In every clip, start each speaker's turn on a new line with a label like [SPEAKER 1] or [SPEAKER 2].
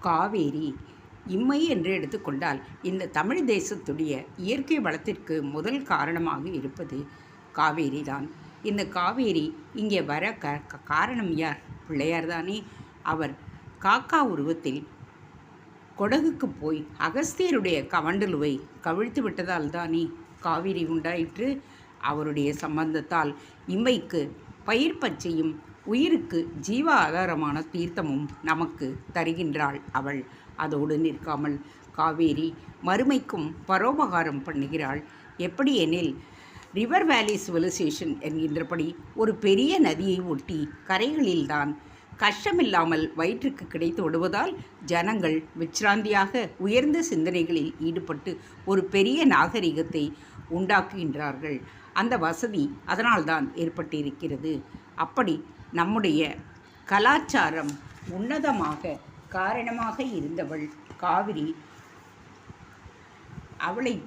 [SPEAKER 1] காவேரி இம்மை என்று எடுத்துக்கொண்டால் இந்த தமிழ் தேசத்துடைய இயற்கை வளத்திற்கு முதல் காரணமாக இருப்பது காவேரி தான். இந்த காவேரி இங்கே வர க காரணம் யார்? பிள்ளையார் தானே. அவர் காக்கா உருவத்தில் கொடகுக்கு போய் அகஸ்தியருடைய கவண்டலுவை கவிழ்த்து விட்டதால் தானே காவேரி உண்டாயிற்று. அவருடைய சம்பந்தத்தால் இம்மைக்கு பயிர் பச்சையும் உயிருக்கு ஜீவ ஆதாரமான தீர்த்தமும் நமக்கு தருகின்றாள் அவள். அதோடு நிற்காமல் காவேரி மறுமைக்கும் பரோபகாரம் பண்ணுகிறாள். எப்படி எனில் ரிவர் வேலி சிவிலைசேஷன் என்கின்றபடி ஒரு பெரிய நதியை ஒட்டி கரைகளில்தான் கஷ்டமில்லாமல் வயிற்றுக்கு கிடைத்து விடுவதால் ஜனங்கள் விச்ராந்தியாக உயர்ந்த சிந்தனைகளில் ஈடுபட்டு ஒரு பெரிய நாகரிகத்தை உண்டாக்குகின்றார்கள். அந்த வசதி அதனால்தான் ஏற்பட்டிருக்கிறது. அப்படி நம்முடைய கலாச்சாரம் உன்னதமாக காரணமாக இருந்தவள் காவிரி. அவளை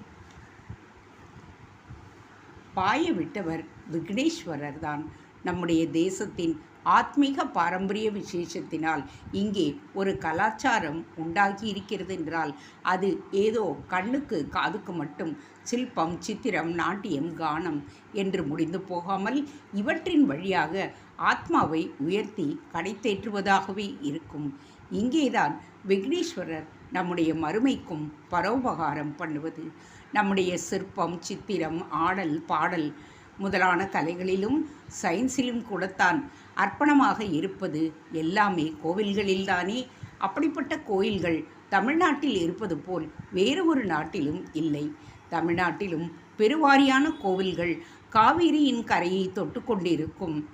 [SPEAKER 1] பாய விட்டவர் விக்னேஸ்வரர் தான் நம்முடைய தேசத்தின் ஆத்மீக பாரம்பரிய விசேஷத்தினால் இங்கே ஒரு கலாச்சாரம் உண்டாகி இருக்கிறது என்றால் அது ஏதோ கண்ணுக்கு காதுக்கு மட்டும் சிற்பம் சித்திரம் நாட்டியம் கானம் என்று முடிந்து போகாமல் இவற்றின் வழியாக ஆத்மாவை உயர்த்தி கடைத்தேற்றுவதாகவே இருக்கும். இங்கேதான் விக்னேஸ்வரர் நம்முடைய மறுமைக்கும் பரோபகாரம் பண்ணுவது. நம்முடைய சிற்பம் சித்திரம் ஆடல் பாடல் முதலான கலைகளிலும் சயின்ஸிலும் கூடத்தான் அர்ப்பணமாக இருப்பது எல்லாமே கோவில்களில்தானே? அப்படிப்பட்ட கோயில்கள் தமிழ்நாட்டில் இருப்பது போல் வேறு ஒரு நாட்டிலும் இல்லை. தமிழ்நாட்டிலும் பெருவாரியான கோவில்கள் காவிரியின் கரையை தொட்டு கொண்டிருக்கும்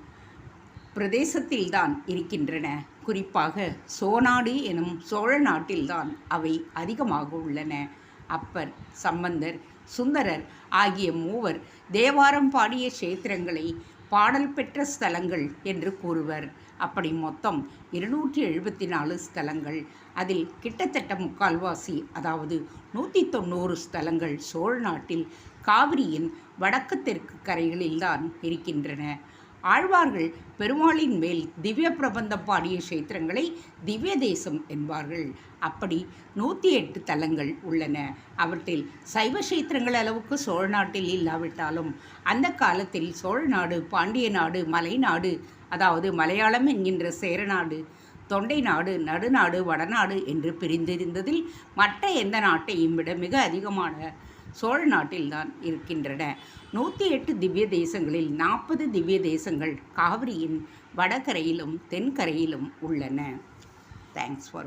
[SPEAKER 1] பிரதேசத்தில்தான் இருக்கின்றன. குறிப்பாக சோநாடு எனும் சோழ நாட்டில்தான் அவை அதிகமாக உள்ளன. அப்பர் சம்பந்தர் சுந்தரர் ஆகிய மூவர் தேவாரம் பாடிய கஷேத்திரங்களை பாடல் பெற்ற ஸ்தலங்கள் என்று கூறுவர். அப்படி மொத்தம் இருநூற்றி எழுபத்தி நாலு ஸ்தலங்கள். அதில் கிட்டத்தட்ட முக்கால்வாசி அதாவது நூற்றி தொண்ணூறு ஸ்தலங்கள் சோழ நாட்டில் காவிரியின் வடக்கு தெற்கு கரைகளில்தான் இருக்கின்றன. ஆழ்வார்கள் பெருமாளின் மேல் திவ்ய பிரபந்தம் பாடிய கஷேத்திரங்களை திவ்ய தேசம் என்பார்கள். அப்படி நூற்றி எட்டு தலங்கள் உள்ளன. அவற்றில் சைவ கஷேத்திரங்கள் அளவுக்கு சோழ நாட்டில் இல்லாவிட்டாலும் அந்த காலத்தில் சோழ நாடு பாண்டிய நாடு மலைநாடு அதாவது மலையாளம் என்கின்ற சேரநாடு தொண்டை நாடு நடுநாடு வடநாடு என்று பிரிந்திருந்ததில் மற்ற எந்த நாட்டையும் விட மிக அதிகமான சோழ நாட்டில்தான் இருக்கின்றன. நூற்றி எட்டு திவ்ய தேசங்களில் நாற்பது திவ்ய தேசங்கள் காவிரியின் வடகரையிலும் தென்கரையிலும் உள்ளன. Thanks for